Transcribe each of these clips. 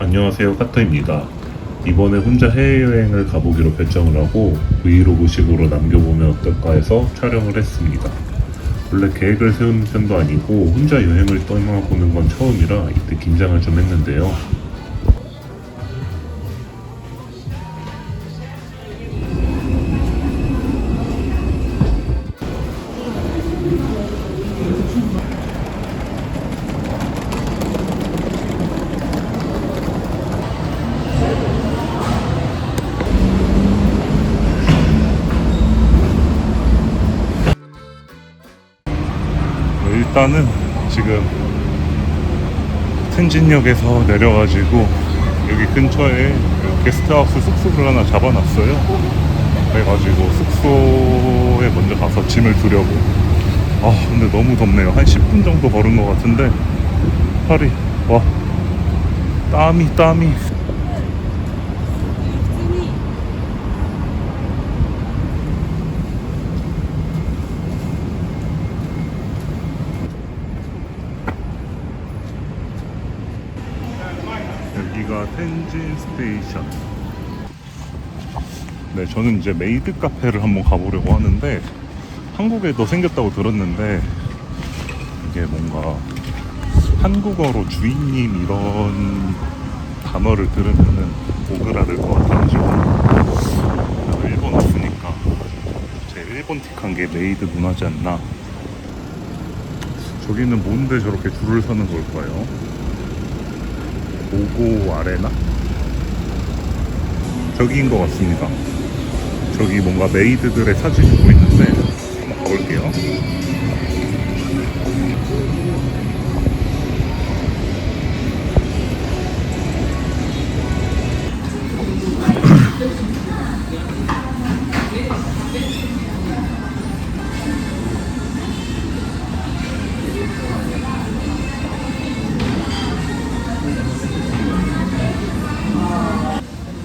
안녕하세요 카터입니다. 이번에 혼자 해외여행을 가보기로 결정을 하고 브이로그식으로 남겨보면 어떨까 해서 촬영을 했습니다. 원래 계획을 세우는 편도 아니고 혼자 여행을 떠나보는 건 처음이라 이때 긴장을 좀 했는데요. 일단은 지금 텐진역에서 내려가지고 여기 근처에 게스트하우스 숙소를 하나 잡아놨어요. 그래가지고 숙소에 먼저 가서 짐을 두려고. 아 근데 너무 덥네요. 한 10분 정도 걸은 것 같은데 팔이 와 땀이 땀이. 여기가 텐진 스테이션. 네, 저는 이제 메이드 카페를 한번 가보려고 하는데 한국에도 생겼다고 들었는데 이게 뭔가 한국어로 주인님 이런 단어를 들으면은 오그라들 것 같아가지고 일본 왔으니까 제 일본틱한 게 메이드 문화지 않나 저기는 뭔데 저렇게 줄을 서는 걸까요? 보고 아레나? 저기인 것 같습니다. 저기 뭔가 메이드들의 사진이 보이는데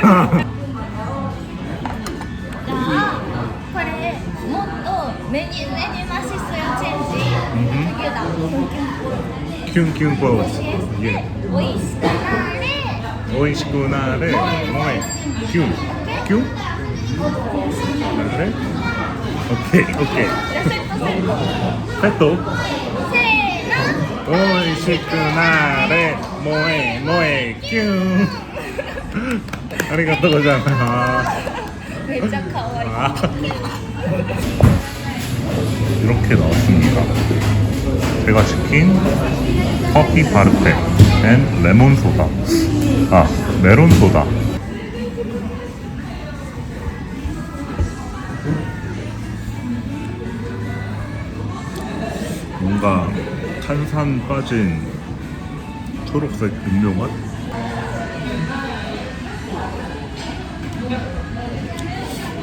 これもっとメニューメニューマシスン、キュンキュンポーズ。美味しくなれ。美しくなれ萌えキュン。キュン。なれオッケーオッケーセット。せーのしくなれ。ええキュン。큉 아리가또 고자이마스 めっちゃ可愛い 아. 이렇게 나왔습니다. 제가 시킨 커피 파르페 앤 레몬 소다. 아, 메론 소다. 뭔가 탄산 빠진 초록색 음료 맛?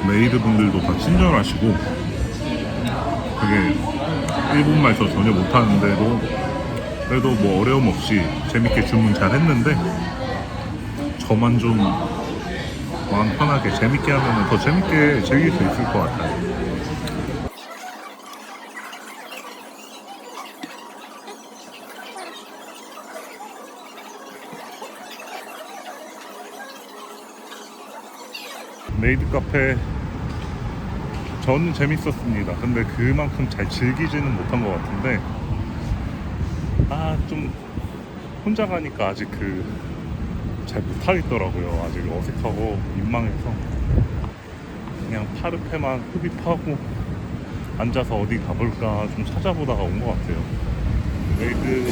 메이드 분들도 다 친절하시고 되게 일본말도 전혀 못하는데도 그래도 뭐 어려움 없이 재밌게 주문 잘 했는데 저만 좀 마음 편하게 재밌게 하면 더 재밌게 즐길 수 있을 것 같아요. 메이드 카페 저는 재밌었습니다. 근데 그만큼 잘 즐기지는 못한 것 같은데 아 좀 혼자 가니까 아직 그 잘 못하겠더라고요. 아직 어색하고 민망해서 그냥 파르페만 흡입하고 앉아서 어디 가볼까 좀 찾아보다가 온 것 같아요. 메이드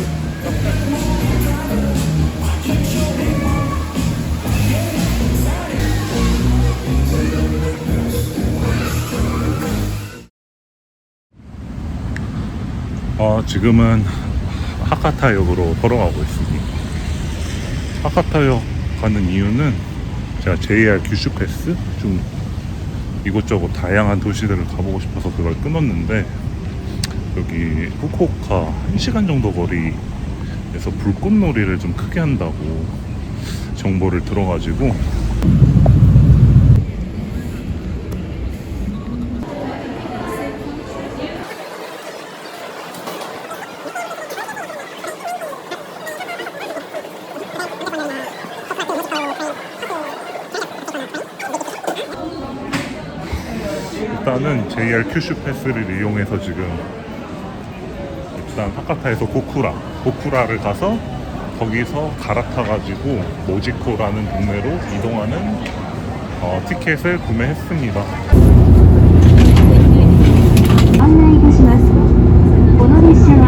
어, 지금은 하카타역으로 걸어가고 있습니다. 하카타역 가는 이유는 제가 JR 규슈 패스 좀 이곳저곳 다양한 도시들을 가보고 싶어서 그걸 끊었는데 여기 후쿠오카 1시간 정도 거리에서 불꽃놀이를 좀 크게 한다고 정보를 들어가지고 일단은 JR 큐슈 패스를 이용해서 지금 일단 하카타에서 고쿠라 고쿠라를 가서 거기서 갈아타가지고 모지코라는 동네로 이동하는 어, 티켓을 구매했습니다. 案内いたしますこの列車は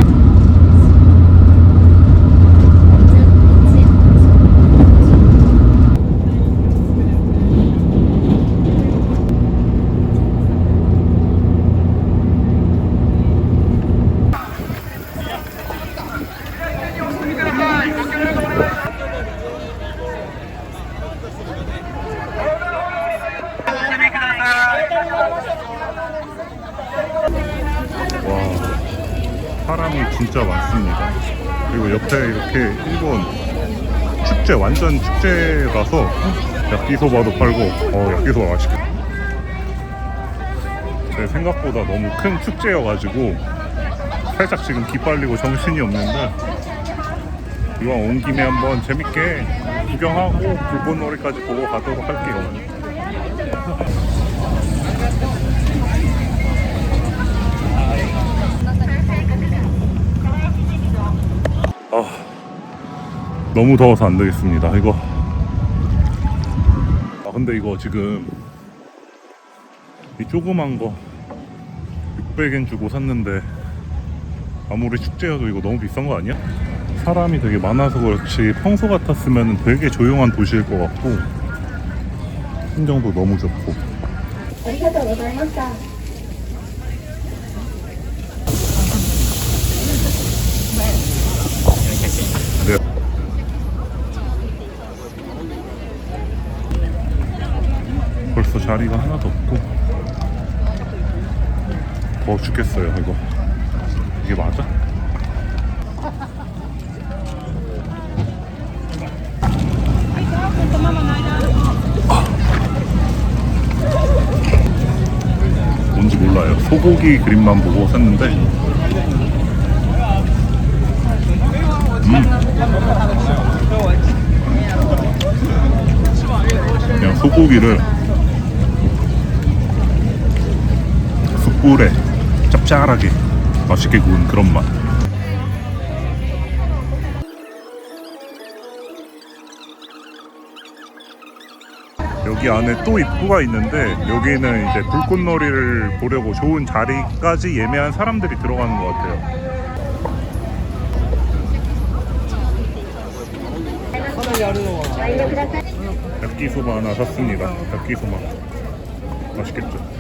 그리고 옆에 이렇게 일본 축제 완전 축제라서 야끼소바도 팔고 어 야끼소바 맛있겠다. 제 생각보다 너무 큰 축제여가지고 살짝 지금 기빨리고 정신이 없는데 이왕 온 김에 한번 재밌게 구경하고 불꽃놀이까지 보고 가도록 할게요. 아, 너무 더워서 안 되겠습니다. 이거. 아, 근데 이거 지금 이 조그만 거 600엔 주고 샀는데 아무리 축제여도 이거 너무 비싼 거 아니야? 사람이 되게 많아서 그렇지 평소 같았으면 되게 조용한 도시일 것 같고 풍경도 너무 좋고 자리가 하나도 없고. 더워 죽겠어요 이거. 이게 맞아? 뭔지 몰라요. 소고기 그림만 보고 샀는데. 그냥 소고기를 숯불에 짭짤하게 맛있게 구운 그런 맛. 여기 안에 또 입구가 있는데 여기는 이제 불꽃놀이를 보려고 좋은 자리까지 예매한 사람들이 들어가는 것 같아요. 야끼소바 하나 샀습니다. 야끼소바 맛있겠죠?